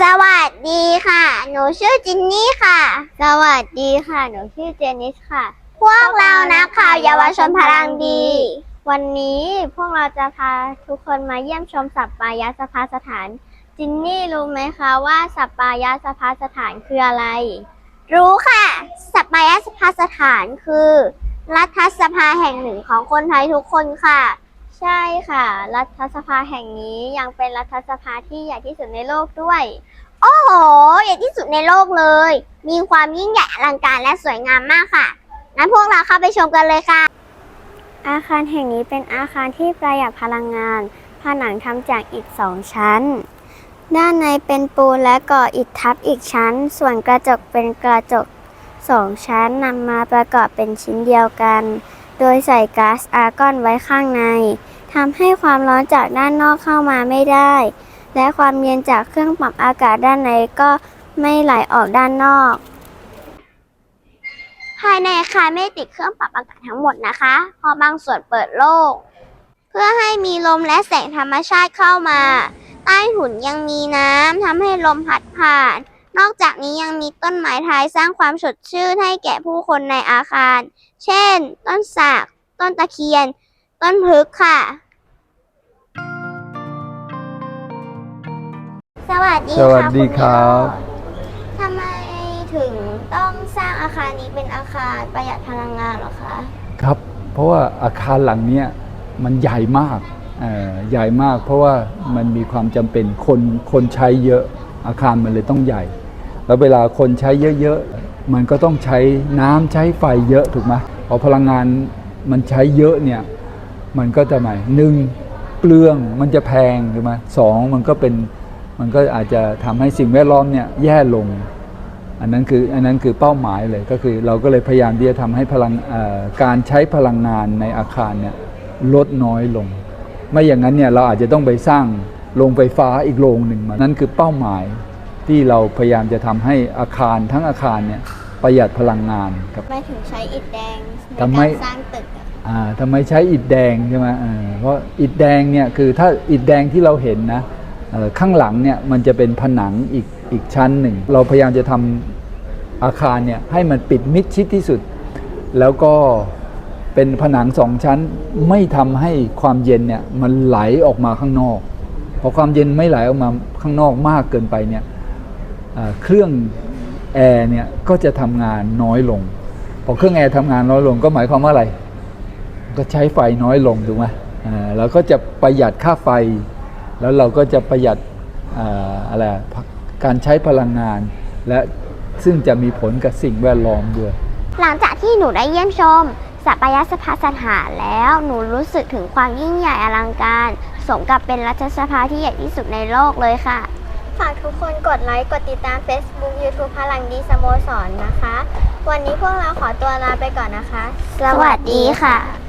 สวัสดีค่ะ หนูชื่อจินนี่ค่ะ สวัสดีค่ะ หนูชื่อเจนิสค่ะ พวกเรานักข่าวเยาวชนพลังดี วันนี้พวกเราจะพาทุกคนมาเยี่ยมชมสัปปายะสภาสถาน จินนี่รู้ไหมคะว่าสัปปายะสภาสถานคืออะไร รู้ค่ะ สัปปายะสภาสถานคือ รัฐสภาแห่งหนึ่งของคนไทยทุกคนค่ะ ใช่ค่ะ รัฐสภาแห่งนี้ยังเป็นรัฐสภาที่ใหญ่ที่สุดในโลกด้วย โอ้โหใหญ่ที่สุดในโลกเลย มีความยิ่งใหญ่อลังการและสวยงามมากค่ะงั้นพวกเราเข้าไปชมกันเลยค่ะ อาคารแห่งนี้เป็นอาคารที่ประหยัดพลังงาน ผนังทำจากอิฐสองชั้น ด้านในเป็นปูนและก่ออิฐทับอีกชั้น ส่วนกระจกเป็นกระจก สองชั้นนำมาประกอบเป็นชิ้นเดียวกัน โดยใส่ก๊าซอาร์กอนไว้ข้างในทำให้ความร้อนจากด้านนอกเข้ามาไม่ได้ และความเย็นจากเครื่องปรับอากาศด้านในก็ไม่ไหลออกด้านนอก ภายในอาคารไม่ติดเครื่องปรับอากาศทั้งหมดนะคะพราะบางส่วนเปิดโล่งเพื่อให้มีลมและแสงธรรมชาติเข้ามา ใต้หุ่นยังมีน้ำทำให้ลมพัดผ่าน นอกจากนี้ยังมีต้นไม้ไทยสร้างความสดชื่นให้แก่ผู้คนในอาคาร เช่น ต้นสาก ต้นตะเคียน ต้นพฤกษ์ค่ะ สวัสดีสวัสค่ะดีณครับวิโรจน์ทำไมถึงต้องสร้างอาคารนี้เป็นอาคารประหยัดพลังงานเหรอคะ ครับ เพราะว่าอาคารหลังเนี้ยมันใหญ่มากเอ่อใหญ่มากเพราะว่ามันมีความจำเป็นคนคนใช้เยอะอาคารมันเลยต้องใหญ่ แล้วเวลาคนใช้เยอะๆ มันก็ต้องใช้น้ำใช้ไฟเยอะถูกไหมพอพลังงานมันใช้เยอะเนี่ย มันก็จะหมายหนึ่งเปลืองมันจะแพงถูกไหมสองมันก็เป็นมันก็อาจจะทำให้สิ่งแวดล้อมเนี่ยแย่ลง อันนั้นคืออันนั้นคือเป้าหมายเลยก็คือเราก็เลยพยายามที่จะทำให้พลังการใช้พลังงานในอาคารเนี่ยลดน้อยลง ไม่อย่างนั้นเนี่ยเราอาจจะต้องไปสร้างโรงไฟฟ้าอีกโรงหนึ่งมานั่นคือเป้าหมาย ที่เราพยายามจะทำให้อาคารทั้งอาคารเนี่ยประหยัดพลังงานครับ ไม่ถึงใช้อิฐแดงในทำไม การสร้างตึกอะอ่าทำไมใช้อิฐแดงใช่ไหมเออเพราะอิฐแดงเนี่ยคือถ้าอิฐแดงที่เราเห็นนะเอ่อข้างหลังเนี่ยมันจะเป็นผนังอีกอีกชั้นหนึ่ง เราพยายามจะทำอาคารเนี่ยให้มันปิดมิดชิดที่สุด แล้วก็เป็นผนังสองชั้นไม่ทำให้ความเย็นเนี่ยมันไหลออกมาข้างนอก พอความเย็นไม่ไหลออกมาข้างนอกมากเกินไปเนี่ยอ่า เครื่องแอร์เนี่ยก็จะทำงานน้อยลง พอเครื่องแอร์ทำงานน้อยลงก็หมายความว่าอะไร ก็ใช้ไฟน้อยลงถูกไหมเราก็จะประหยัดค่าไฟ แล้วเราก็จะประหยัดอะไรการใช้พลังงาน และซึ่งจะมีผลกับสิ่งแวดล้อมด้วย หลังจากที่หนูได้เยี่ยมชมสัปยสภาสถานแล้วหนูรู้สึกถึงความยิ่งใหญ่อลังการ สมกับเป็นรัฐสภาที่ใหญ่ที่สุดในโลกเลยค่ะ ฝากทุกคนกดไลค์ กดติดตาม Facebook YouTube พลังดีสโมสรนนะคะ วันนี้พวกเราขอตัวลาไปก่อนนะคะ สวัสดีค่ะ